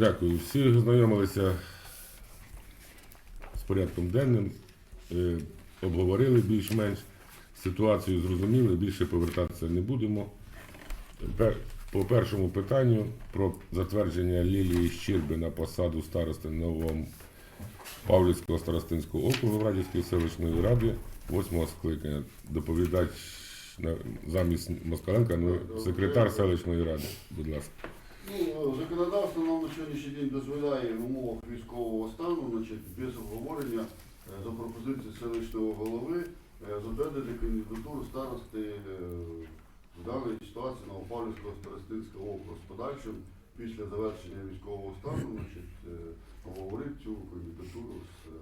Дякую. Всі ознайомилися з порядком денним, е, обговорили більш-менш ситуацію, зрозуміли, більше повертатися не будемо. По першому питанню про затвердження Лілії Щирби на посаду старости нового Павлівського старостинського округу Радівської селищної ради, восьмого скликання. Доповідач замість Москаленка, ну, секретар селищної ради, будь ласка. Ну, законодавство нам на сьогоднішній день дозволяє в умовах військового стану, значить, без обговорення е, за пропозицією селищного голови е, затвердити кандидатуру старости е, в даній ситуації Новопавлівського старостинського округу з подальшим після завершення військового стану, значить, е, обговорити цю кандидатуру з е,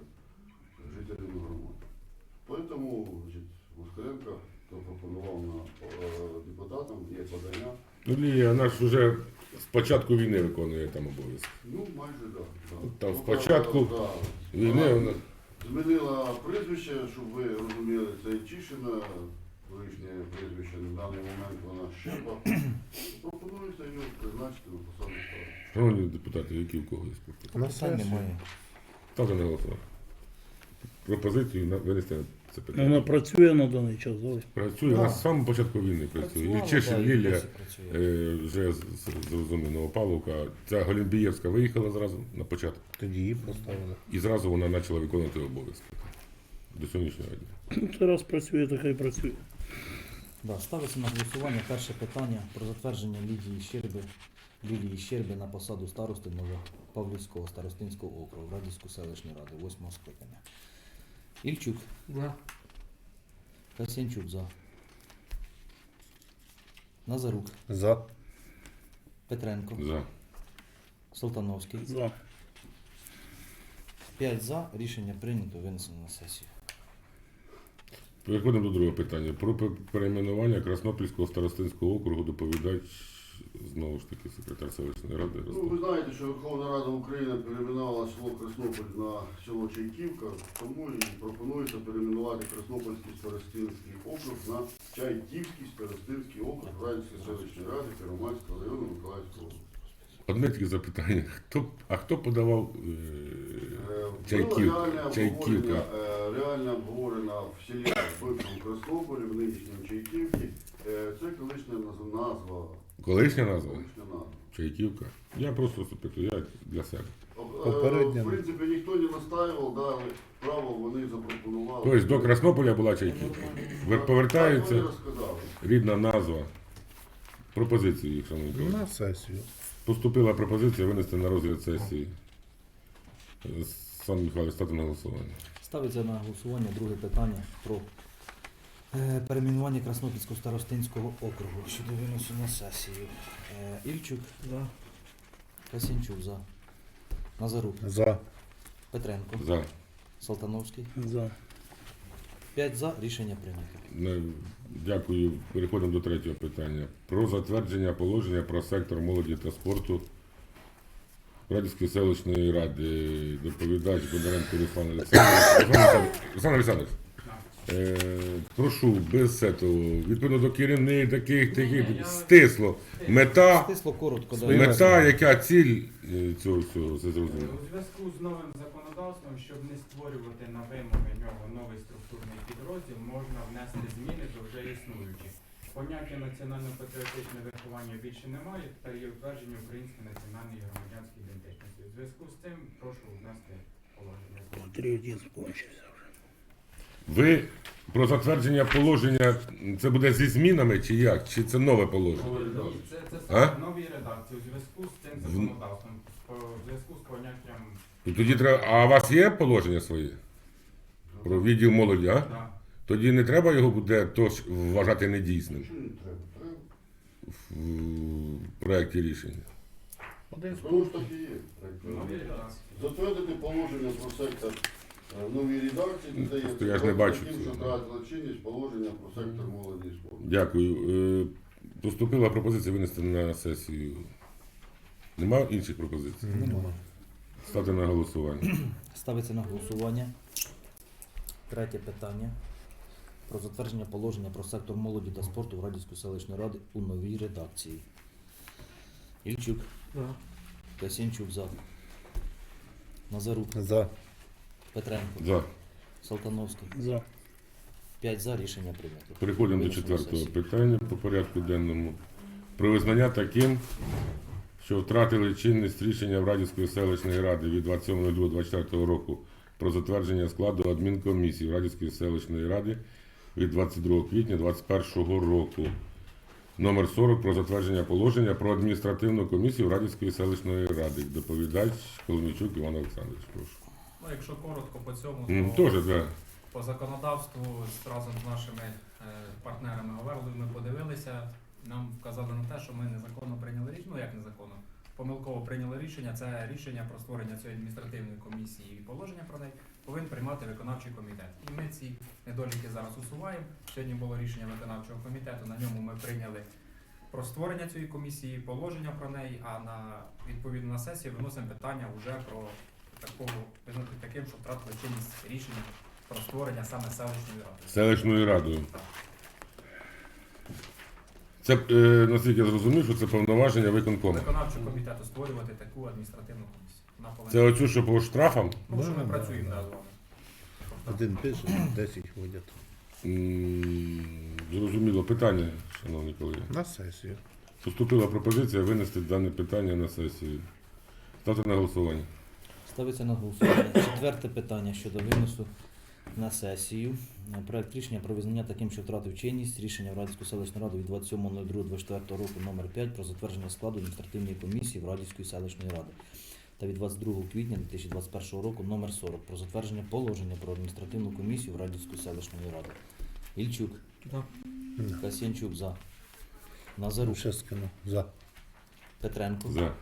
жителями громади. Тому, Москаленко запропонував на е, депутатам є подання. Ну, Лілія, вона ж вже з початку війни виконує там обов'язки. Ну, майже так. Да, Там Ну, спочатку да. Війни вона. Змінила прізвище, щоб ви розуміли, це Чішина, колишнє прізвище, на даний момент вона Щерба. Пропонується її призначити на посаду старости. Шановні депутати, які в кого є пропозиції? Питань немає. Ставте на голосування. Пропозицію на винести на це питання. Вона працює на даний час, Олесь? Працює вона з самого початку війни працює. Працювала, І Чешин да, і Лілія досі працює. е, вже з- з- зрозуміло Новопавловка. Ця Голімбієвська виїхала зразу на початку. Тоді її поставили. І зразу вона почала виконувати обов'язки. До сьогоднішнього дня. Ну, це раз працює, так і працює. Да, ставиться на голосування перше питання про затвердження Лідії Щерби, Лілії Щерби на посаду старости Новопавлівського старостинського округу Радівської селищної ради, восьмого скликання. Ільчук. За. Касянчук за. Назарук. За. Петренко. За. Салтановський. За. 5 за. Рішення прийнято. Винесено на сесію. Переходимо до другого питання. Про перейменування Краснопільського старостинського округу доповідач знову ж таки секретар селищної ради. Ну, ви знаєте, що Верховна Рада України перейменувала село Краснополь на село Чайківка, тому і пропонується перейменувати Краснопольський старостинський округ на Чайківський старостинський округ Радівської селищної ради Первомайського району Миколаївського області. Одне тільки запитання. Хто, а хто подавав е, Е, Чайківка, було реальне Чайківка. обговорення, е, Реально обговорено в селі бившому Краснополі, в нинішньому Чайківці. Е, Це колишня наз- назва. Колишня назва? Колишня назва. Чайківка. Я просто запитую, я для себе. Е, Попередня. В принципі, ніхто не настаював, дали право, вони запропонували. Тобто до Краснополя була Чайківка. Повертається рідна назва. Пропозиції, їх, шановні колеги. На сесію. Поступила пропозиція винести на розгляд сесії. Е, Сан Михайлович, ставте на голосування. Ставиться на голосування друге питання про перейменування Краснопільського старостинського округу щодо виносу на сесію. Е, Ільчук за. Касянчук за. Назарук. За. Петренко. За. Салтановський. За. 5 за. Рішення прийнято. Дякую. Переходимо до третього питання. Про затвердження положення про сектор молоді та спорту Радівської селищної ради. Доповідач Бондаренко Руслан Олександрович. Руслан Олександрович, е, прошу без цього, відповідно до керівних таких, таких стисло. Мета, Стисло коротко. да. Мета, яка ціль е, цього це зрозуміло. У зв'язку з новим законодавством, щоб не створювати на вимоги нього новий структурний підрозділ, можна внести зміни до вже існуючих. Поняття національно-патріотичне виховання більше немає, тепер є утвердження української національної громадянської ідентичності. У зв'язку з цим прошу внести положення. Патріотизм кончився. Ви про затвердження положення це буде зі змінами чи як? Чи це нове положення? Ні, Це, це А? саме нові редакції у зв'язку з цим законодавством, по- в зв'язку з поняттям І тоді треба. А у вас є положення своє? Про відділ молоді, а? да, Тоді не треба його буде тож вважати недійсним Що не треба? Треба. в проєкті рішення. Тому ж так і є. нові редакції. Затвердити положення про сектор в новій редакції, де Просто я ж не бачу цього, що да. втратила чинність положення про сектор молоді і спорту. Дякую. Е, Поступила пропозиція винести на сесію. Нема інших пропозицій? Нема. Ставте на голосування. Ставиться на голосування. Третє питання. Про затвердження положення про сектор молоді та спорту в Радівської селищної ради у новій редакції. Ільчук. Касянчук за. Назарук, За. Петренко, За. Салтановський. За. 5 за рішення прийнято. Переходимо до Винесено четвертого сесію. питання по порядку денному. Про визнання таким, що втратили чинність рішення Радівської селищної ради від 27.02.24 року про затвердження складу адмінкомісії Радівської селищної ради від 22 квітня 2021 року. Номер 40 про затвердження положення про адміністративну комісію Радівської селищної ради. Доповідач Коломійчук Іван Олександрович. Прошу. Ну, якщо коротко по цьому, то Теж, да. по законодавству з- разом з нашими е, партнерами говорили, ми подивилися, нам вказали на те, що ми незаконно прийняли рішення, ну як незаконно, помилково прийняли рішення. Це рішення про створення цієї адміністративної комісії і положення про неї повинен приймати виконавчий комітет. І ми ці недоліки зараз усуваємо. Сьогодні було рішення виконавчого комітету. На ньому ми прийняли про створення цієї комісії, положення про неї, а на відповідно на сесії виносимо питання вже про такого визнати таким, що втратили чинність рішення про створення саме селищної ради. Селищною радою. Це, е, наскільки я зрозумів, що це повноваження виконкому. Виконавчого комітету створювати таку адміністративну комісію. Вона повинна- Це оцю, що по штрафам. Тому що ми Да, працюємо да, з вами. Один пише, 10 ходять. М, Зрозуміло питання, шановні колеги. На сесію. Поступила пропозиція винести дане питання на сесію. Ставте на голосування. Ставиться на голосування. Четверте питання щодо виносу на сесію. Проект рішення про визнання таким, що втратив чинність рішення Радівської селищної ради від 27.02.24 року номер 5 про затвердження складу адміністративної комісії в Радівської селищної ради та від 22 квітня 2021 року номер 40 про затвердження положення про адміністративну комісію в Радівської селищної ради. Ільчук, Да. Касянчук за. Назарук, Шескину. За. Петренко, За.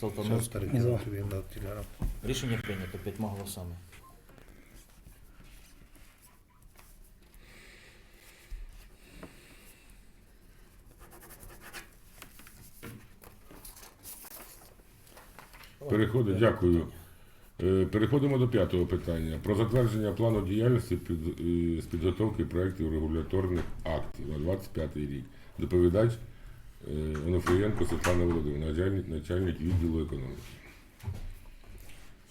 Салтановський. перекину тобі на телеграм. Рішення прийнято п'ятьма голосами. Переходимо, дякую. Е, Переходимо до п'ятого питання. Про затвердження плану діяльності під, е, з підготовки проєктів регуляторних актів на 25 рік. Доповідач Онуфрієнко Світлана Володимирівна, начальник відділу економіки.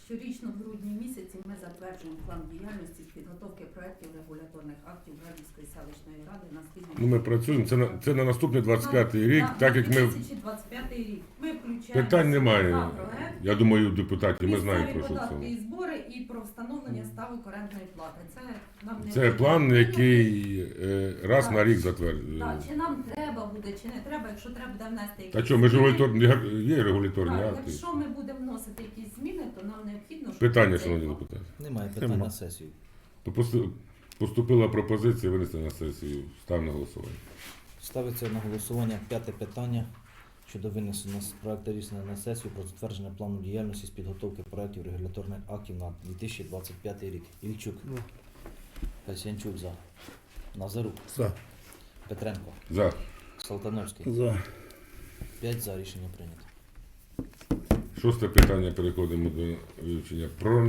Щорічно в грудні місяці ми затверджуємо план діяльності з підготовки проєктів регуляторних актів Радівської селищної ради на. Ну, ми працюємо. Це на, це на наступний 25-й рік, На- так як ми 2025 рік. Ми включаємо Питань немає. Я думаю, депутати, ми знаємо про що це. і збори і про встановлення ставок орендної плати. Це нам не Це план, який е, раз Так. на рік Так, затверджує. чи нам треба буде, чи не треба, якщо треба буде внести якісь Та що, ми ж регуляторні є регуляторні Так, акти. якщо ми будемо вносити якісь зміни, то нам необхідно, щоб Питання, цей шановні депутати. Немає питань Нема. на сесію. Попусти- Поступила пропозиція винести на сесію. Став на голосування. Ставиться на голосування п'яте питання щодо винесення з проекту рішення на сесію про затвердження плану діяльності з підготовки проєктів регуляторних актів на 2025 рік. Ільчук, Ну. Касянчук за. Назарук, За. Петренко, За. Салтановський. За. 5 за рішення прийнято. Шосте питання переходимо до вивчення. Про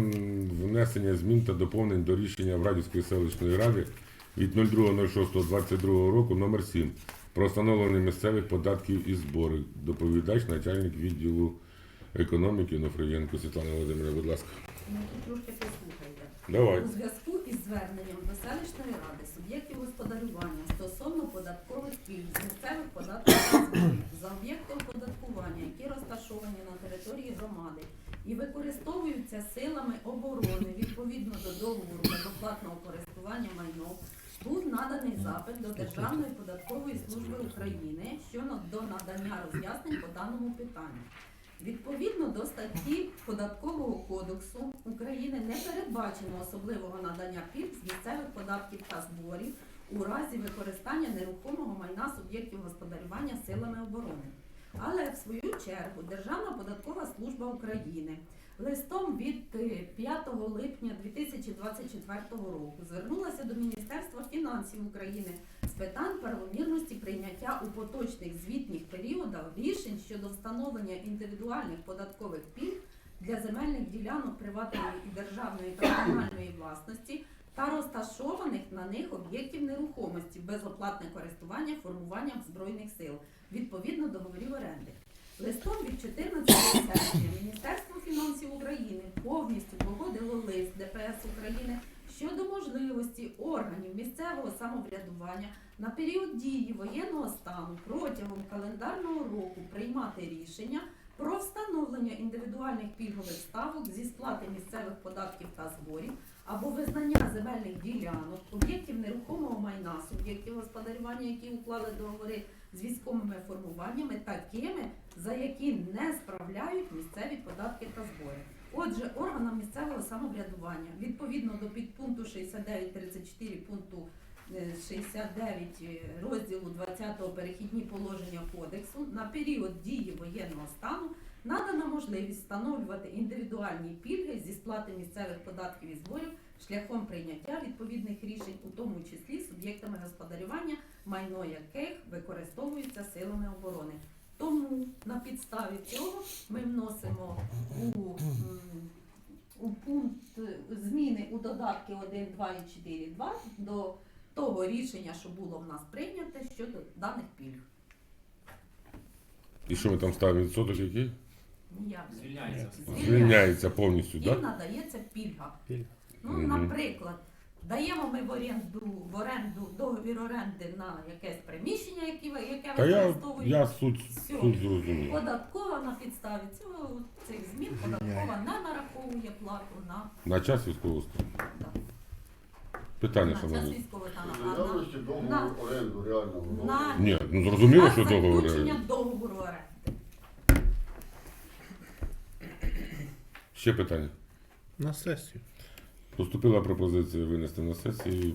внесення змін та доповнень до рішення Врадівської селищної ради від 02.06.22 року номер 7 про встановлення місцевих податків і зборів. Доповідач, начальник відділу економіки Нофриєнко Світлана Володимирівна, будь ласка. Ну, тут трошки послухайте. Давай. У зв'язку із зверненням до селищної ради суб'єктів господарювання стосовно податкових пільг з місцевих податків за об'єкти оподаткування, території громади і використовуються силами оборони відповідно до договору безоплатного користування майном, був наданий запит до Державної податкової служби України щодо надання роз'яснень по даному питанню. Відповідно до статті Податкового кодексу України не передбачено особливого надання пільг з місцевих податків та зборів у разі використання нерухомого майна суб'єктів господарювання силами оборони. Але в свою чергу Державна податкова служба України листом від е, 5 липня 2024 року звернулася до Міністерства фінансів України з питань правомірності прийняття у поточних звітніх періодах рішень щодо встановлення індивідуальних податкових пільг для земельних ділянок приватної і державної та комунальної власності та розташованих на них об'єктів нерухомості безоплатне користування формуванням збройних сил відповідно договорів оренди. Листом від 14 серпня Міністерство фінансів України повністю погодило лист ДПС України щодо можливості органів місцевого самоврядування на період дії воєнного стану протягом календарного року приймати рішення про встановлення індивідуальних пільгових ставок зі сплати місцевих податків та зборів або визнання земельних ділянок, об'єктів нерухомого майна, суб'єктів господарювання, які уклали договори з військовими формуваннями, такими, за які не справляють місцеві податки та збори. Отже, органам місцевого самоврядування відповідно до підпункту 69.34 пункту 69 е, розділу 20 перехідні положення кодексу на період дії воєнного стану надана можливість встановлювати індивідуальні пільги зі сплати місцевих податків і зборів шляхом прийняття відповідних рішень, у тому числі суб'єктами господарювання, майно яких використовується силами оборони. Тому на підставі цього ми вносимо у, у пункт зміни у додатки 1, 2 і 4, 2 до того рішення, що було в нас прийняте щодо даних пільг. І що ми там ставимо відсоток який? Ніяк. Звільняється. Звільняється повністю, Їм так? надається пільга. Пільга. Ну, Мгм. наприклад, даємо ми в оренду в оренду договір оренди на якесь приміщення, яке, ви- яке Та я, використовують. я суть, суть зрозумів. Податкова на підставі цього цих змін податкова не нараховує плату на, На час військового стану. да, Питання, на. А на, на- оренду на- Ні, ну зрозуміло, на що договори. заключення договору оренди. Ще питання. На сесію. Поступила пропозиція винести на сесію.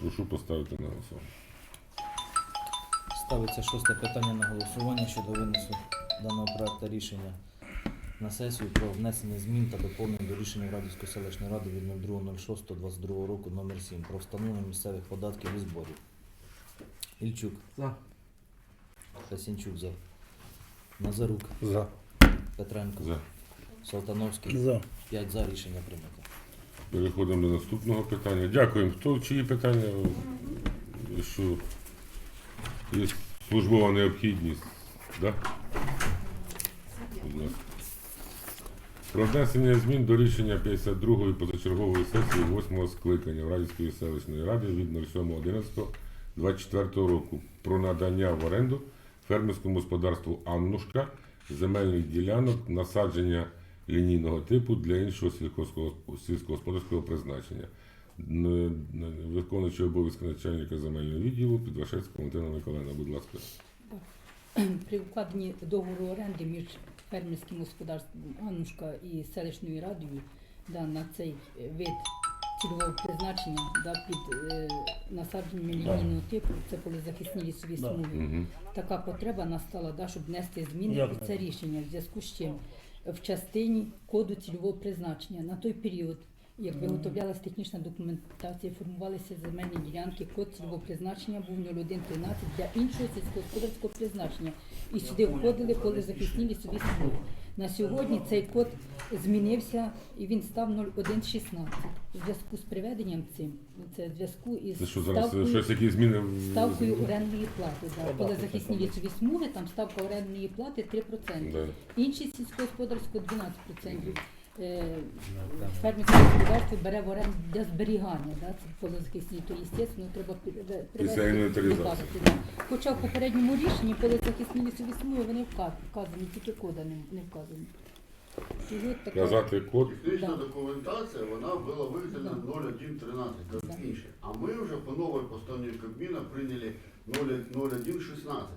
Прошу поставити на голосування. Ставиться шосте питання на голосування щодо винесу даного проекту рішення на сесію про внесення змін та доповнень до рішення Радівської селищної ради від 02.06.22 року номер 7 про встановлення місцевих податків і зборів. Ільчук. За. Касінчук за. Назарук. За. Петренко. За. Салтановський. За. 5 за рішення прийнято. Переходимо до наступного питання. Дякуємо. Хто чиї питання? Що є службова необхідність? Да? Будь ласка. Про внесення змін до рішення 52-ї позачергової сесії 8-го скликання Радівської селищної ради від 07.11.24 року про надання в оренду фермерському господарству Аннушка земельних ділянок насадження лінійного типу для іншого сільськогоспо- сільськогосподарського призначення. Виконуючий обов'язки начальника земельного відділу Підвашецька Валентина Миколаївна, будь ласка. При укладенні договору оренди між фермерським господарством Аннушка і селищною радою да, на цей вид цільового призначення да, під е, насадженням лінійного типу, це були захисні лісові Да. смуги. Угу. Така потреба настала, да, щоб внести зміни Я в це рішення в зв'язку з чим в частині коду цільового призначення на той період, як виготовлялася технічна документація, формувалися земельні ділянки, код цільового призначення був 0113 для іншого сільськогосподарського призначення. І сюди входили полезахисні лісові смуги. На сьогодні цей код змінився і він став 0116. У зв'язку з приведенням цим, це в зв'язку із Це що зараз е, ставкою- щось якісь зміни в Ставкою орендної плати. Да. Податки Коли захисні лісові смуги, там ставка орендної плати 3%. Да. Інші сільськогосподарського 12%. Е, Фермерське господарство бере в оренду для зберігання, да, це полезахисні, то, звісно, треба приве- привести да. Хоча в попередньому рішенні полезахисні лісові смуги вони вказані, тільки кода не, не вказані. Така- Казати код. Технічна Да. документація вона була Да. 0113, як Да. інше. А ми вже по новій постанові Кабміна прийняли 0116.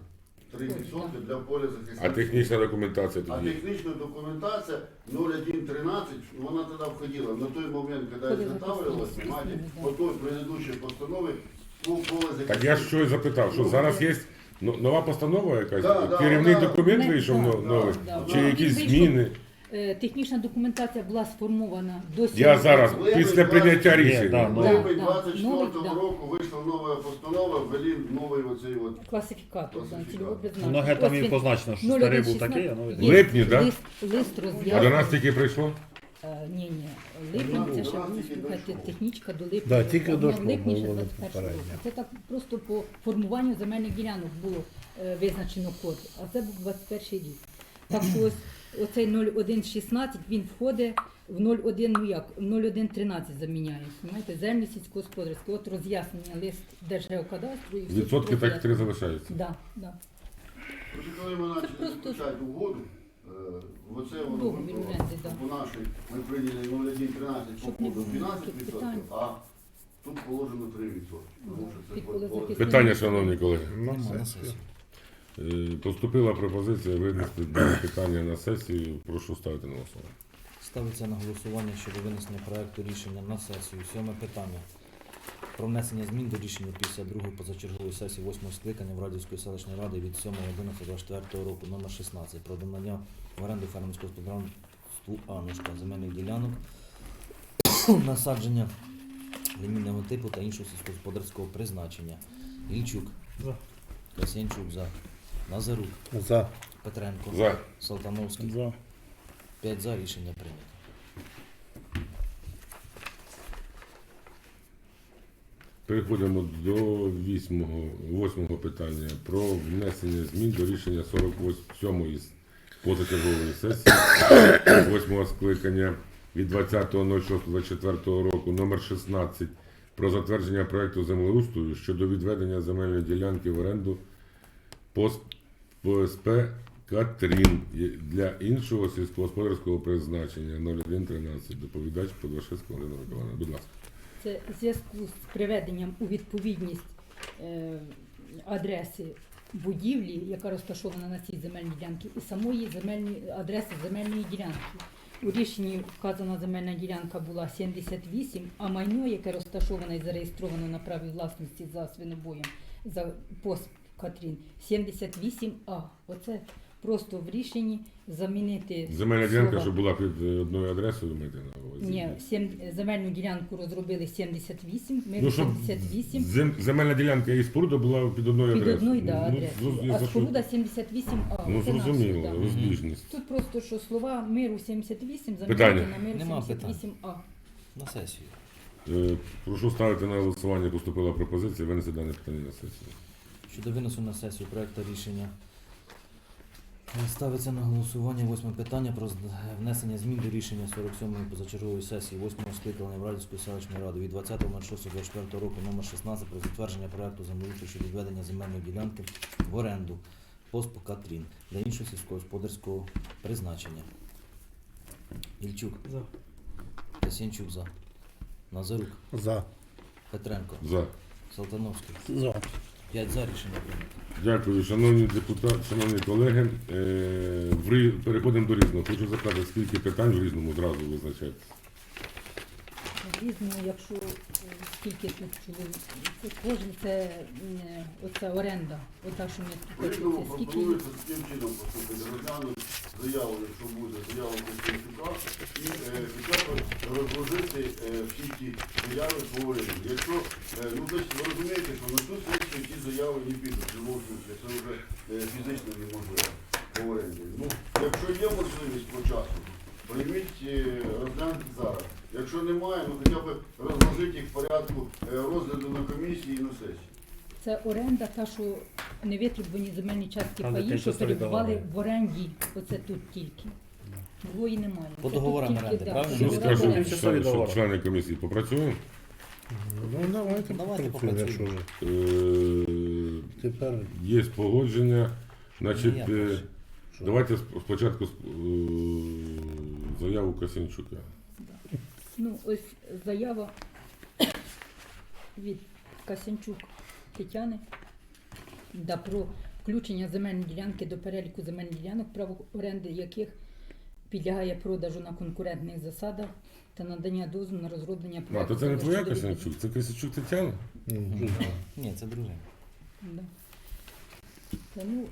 3% для поля захисних. А технічна документація А тоді. технічна документація 0113, вона тоді входила. На той момент, коли зготавлювалася, систему, по той предыдущей постанові по поле захисних. Так я ж щось запитав, що зараз є ну, нова постанова якась, Да, да, керівний вона- документ вийшов да, но- новий, да, чи да. якісь зміни. Е, Технічна документація була сформована до Я сьогодні. зараз Ви після прийняття рішення. да, ну, Липень да. 24 Новий, да. року вийшла нова постанова, ввели новий оцей от Класифікатор, да, Класифікатор. цільового призначення. Ноги там і позначено, що старий був такий, а новий такий. Є липні, да? Лист, лист А до нас тільки прийшло? Е, Ні, ні. Липень це ще До слухайте, технічка до липня. Да, тільки в дійшло, липні ще було 21 року. попередньо. Це так просто по формуванню земельних ділянок було е, визначено код, а це був 21 рік. Так що ось оцей 0116 він входить в 01, ну як, в 0113 заміняє. Знаєте, землі сільськогосподарські. От роз'яснення лист Держгеокадастру. і все Відсотки так три залишаються. Да, да. Просто коли ми почали просто- заключати угоду, е, оце воно Договір було, оренди, да. по нашій, ми прийняли 0,113 по Щоб не коду було 12%, питань. а тут положено 3%. Тому що це Під по- по- Питання, шановні колеги. Нема на сесію. сесію. Е, Поступила пропозиція винести дане питання на сесію. Прошу ставити на голосування. Ставиться на голосування щодо винесення проекту рішення на сесію. Сьоме питання. Про внесення змін до рішення 52-ї позачергової сесії 8 скликання в Радівської селищної ради від 7.11.24 року номер 16 про надання в оренду фермерського господарству Анушка земельних ділянок насадження лімінного типу та іншого сільськогосподарського призначення. Ільчук. За. Касянчук за. Назарук. За. Петренко. За. Салтановський. За. 5 за рішення прийнято. Переходимо до вісьмого, восьмого питання про внесення змін до рішення 47-ї позачергової сесії 8 скликання від 20.06.24 року номер 16 про затвердження проекту землеустрою щодо відведення земельної ділянки в оренду ПСП Катрін для іншого сільськогосподарського призначення 0113. Доповідач Подвашевська Галина Миколаївна. Будь ласка. Це в зв'язку з приведенням у відповідність е, адреси будівлі, яка розташована на цій земельній ділянці, і самої земельної адреси земельної ділянки. У рішенні вказана земельна ділянка була 78, а майно, яке розташоване і зареєстровано на праві власності за свинобоєм за пост Катрін 78А. Оце просто в рішенні замінити Земельна ділянка, слова. що була під е, одною адресою, маєте на увазі? Ні, сім, земельну ділянку розробили 78, ми Ну, щоб 78. зем- земельна ділянка і споруда була під одною Під адресою. одною да, Ну, адресою. зрозуміло, А за що- споруда 78А. Ну, наше, зрозуміло, да. розбіжність. Тут просто що слова миру 78 Питання? замінити на миру Нема 78А. на сесію. Е, Прошу ставити на голосування. Поступила пропозиція винести дане питання на сесію. Щодо винесу на сесію проекту рішення. е, Ставиться на голосування восьме питання про внесення змін до рішення 47-ї позачергової сесії 8-го скликання в Радівської селищної ради від 20.06.24 року номер 16 про затвердження проекту землеустрою щодо відведення земельної ділянки в оренду поспу Катрін для іншого сільськогосподарського призначення. Ільчук. За. Касянчук за. Назарук. За. Петренко. За. Салтановський. За. 5 за рішення прийнято. Дякую, шановні депутати, шановні колеги. Е, в Переходимо до різного. Хочу запитати, скільки питань в різному зразу визначається. Різному, якщо е, скільки тут чоловік, кожен це оця оренда, ота, що ми тут скільки таким чином поступити, розглянути заяву, якщо буде заяву Конституційка, і е, хоча б розложити е, всі ті заяви по оренді. Якщо, е, ну значить, ви розумієте, що на ту сесію ті заяви не підуть, в случаю, це вже е, фізично неможливо по оренді. Ну, якщо є можливість по часу, прийміть, е, розгляньте зараз. Якщо немає, ну хоча б розложити їх в порядку е, розгляду на комісії і на сесії. Це оренда, та, що невитребувані земельні частки Там, де паїв, що перебували в оренді. Оце тут тільки. Другої немає. По Це договорам тільки, оренди, да, правильно? по Що Ну, оренди. члени- члени комісії? Попрацюємо? Ну, давайте, Давайте попрацюємо, якщо. Е, Тепер Є погодження. Значить, Ні, е, що? давайте сп- спочатку сп- е, заяву Касянчука. Ну, ось заява від Касянчук Тетяни да, про включення земельної ділянки до переліку земельних ділянок, право оренди яких підлягає продажу на конкурентних засадах та надання дозволу на розроблення А, то це не твоя. Касянчук, це Касянчук Тетяна? Ні, це друге. Да. Та, ну,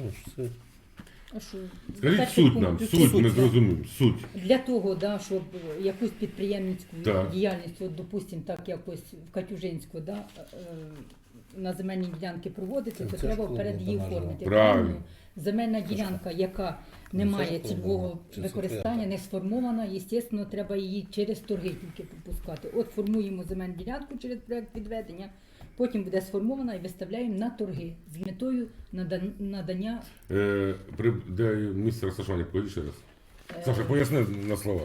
Ну, ж це- а що, Скажіть перший суть пункт, нам, тут суть, ми зрозуміємо, суть. Для того, да, щоб якусь підприємницьку Так. діяльність, от, допустим, так якось в Катюжинську, да, е, на земельні ділянки проводити, Це то ж треба вперед її оформити. Правильно. Земельна ділянка, яка не Ну, це має ж цільового чи використання, не сформована, звісно, треба її через торги тільки пропускати. От формуємо земельну ділянку через проект відведення, потім буде сформована і виставляємо на торги з метою надання Е, при, де місце розташування, покажи ще раз. е, Саша, поясни на слова.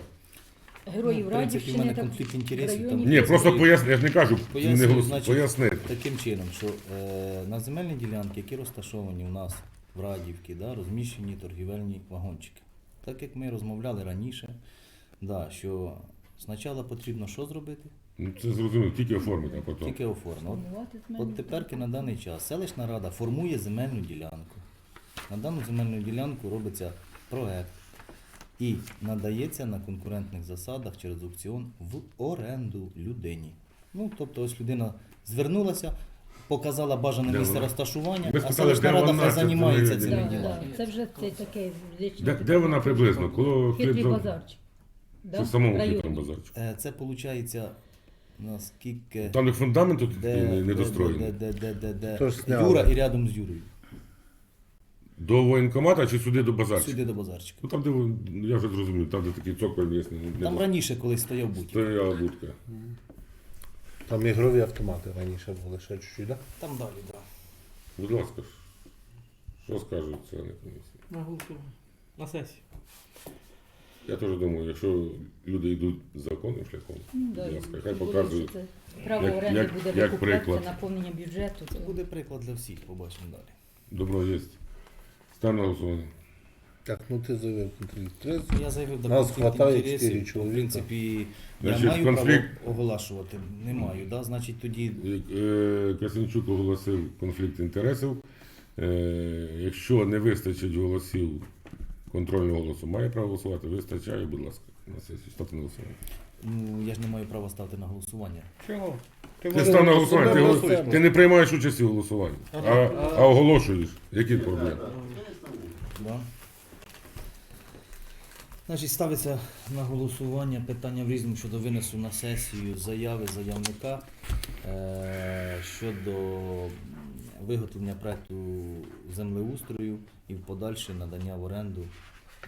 героїв Ну, в принципі, в Радівщини мене та конфлікт в інтересів районі там. Ні, просто поясни, я ж не кажу, Пояснюю, не голос, значить, поясни. Таким чином, що е, на земельні ділянки, які розташовані у нас в Радівці, да, розміщені торгівельні вагончики. Так як ми розмовляли раніше, да, що спочатку потрібно що зробити? Ну, Це зрозуміло, тільки оформити, а потім. Тільки оформити. Земельну От теперки на даний час селищна рада формує земельну ділянку. На дану земельну ділянку робиться проект і надається на конкурентних засадах через аукціон в оренду людині. Ну, тобто, ось людина звернулася, показала бажане місце вона? розташування, Ви а спитали, селищна де рада вона, хай це займається не- цими да. Це вже це таке Де, де вона приблизно? Коло Хитрий хлібзав- базарчик. Це в самому хитрому базарчику. Е, Це виходить, наскільки. Там де фундамент тут Де, не, не де, де, де, де, де, Тож де зняли. Юра і рядом з Юрою. До воєнкомата чи сюди до базарчика? Сюди до базарчика. Ну там, де я вже зрозумів, там де такий цоколь є, не, не Там раніше колись стояв бутік. стояла будка. Там ігрові автомати раніше були, ще чуть-чуть, да? Там далі, так. Да. Будь ласка, що скажуть члени комісії? На голосування. На сесії. Я теж думаю, якщо люди йдуть законним шляхом, Ну, да, будь ласка, хай показують. Право як- оренди як- буде як викуплятися, приклад. наповнення бюджету. Це буде приклад для всіх, побачимо далі. Добро є. Стан на голосування. Так, ну ти заявив конфлікт. Три- Я заявив до Нас конфлікт хватає інтересів. чотири В чоловіка. принципі, Значить, я маю конфлікт- право оголошувати. Не маю, да? значить тоді Е, оголосив конфлікт інтересів. Е, Якщо не вистачить голосів контрольного голосу, має право голосувати. Вистачає, будь ласка, на сесію. Ставте на голосування. ну, я ж не маю права ставити на голосування. Чого? Ти став на голосування, ти, голос- ти не приймаєш участі в голосуванні, а, а оголошуєш. Які проблеми? Да? Значить, ставиться на голосування питання в різному щодо винесу на сесію заяви заявника е- щодо виготовлення проекту землеустрою і в подальше надання в оренду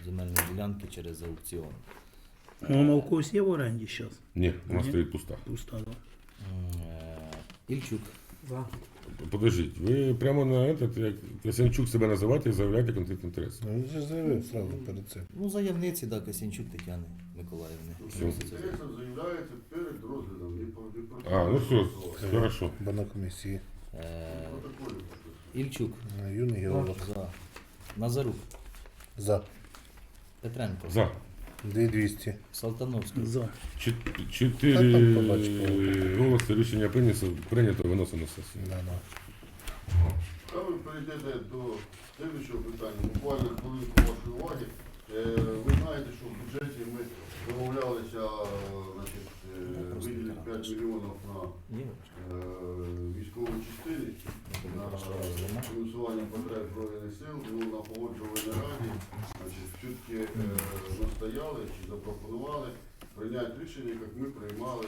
земельної ділянки через аукціон. Ну, Вона у когось є в оренді зараз? Ні, вона Ні. стоїть пуста. Пуста, да? М, е, Ільчук. Подождіть, ви прямо на этот, як Касянчук себе називаєте і заявляєте конфлікт інтересів. Ну, він же заявив сразу перед цим. Ну, заявниці, да, Касянчук Тетяни Миколаївни. Все. Інтереси заявляється перед розглядом. по- не по- А, ну все, хорошо. Бо на комісії. Е. Ільчук. Е, Юний геолог. За. Назарук. За. Петренко. За. 2200. Салтановський. За. Чот- Та Чотири там побачимо. голоси рішення прийнято, прийнято виносимо на сесію. Да, да. А ви перейдете до слідчого питання. Буквально хвилинку вашої уваги. Е, Ви знаєте, що в бюджеті ми домовлялися е, е, 5 мільйонів на е, військову частину, на фінансування потреб Збройних сил. Ну, на погоджувальній раді все-таки е, настояли чи запропонували прийняти рішення, як ми приймали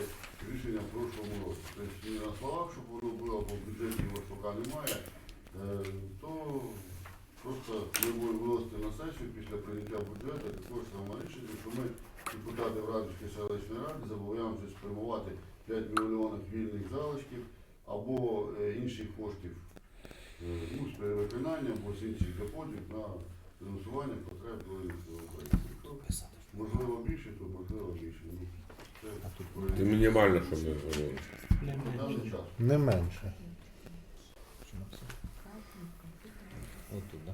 рішення в прошлому році. Тобто не на словах, щоб воно було, бо в бюджеті його поки немає, е, то просто ми будемо виносити на сесію після прийняття бюджету також саме рішення, що ми, депутати в Радівської селищної ради, зобов'язуємося спрямувати 5 мільйонів вільних залишків або е, інших коштів е, ну, з перевиконання або з інших доходів на фінансування потреб сил України. Можливо більше, то можливо більше. Ну, це мінімально, що ми говоримо. Не менше. Отут, да?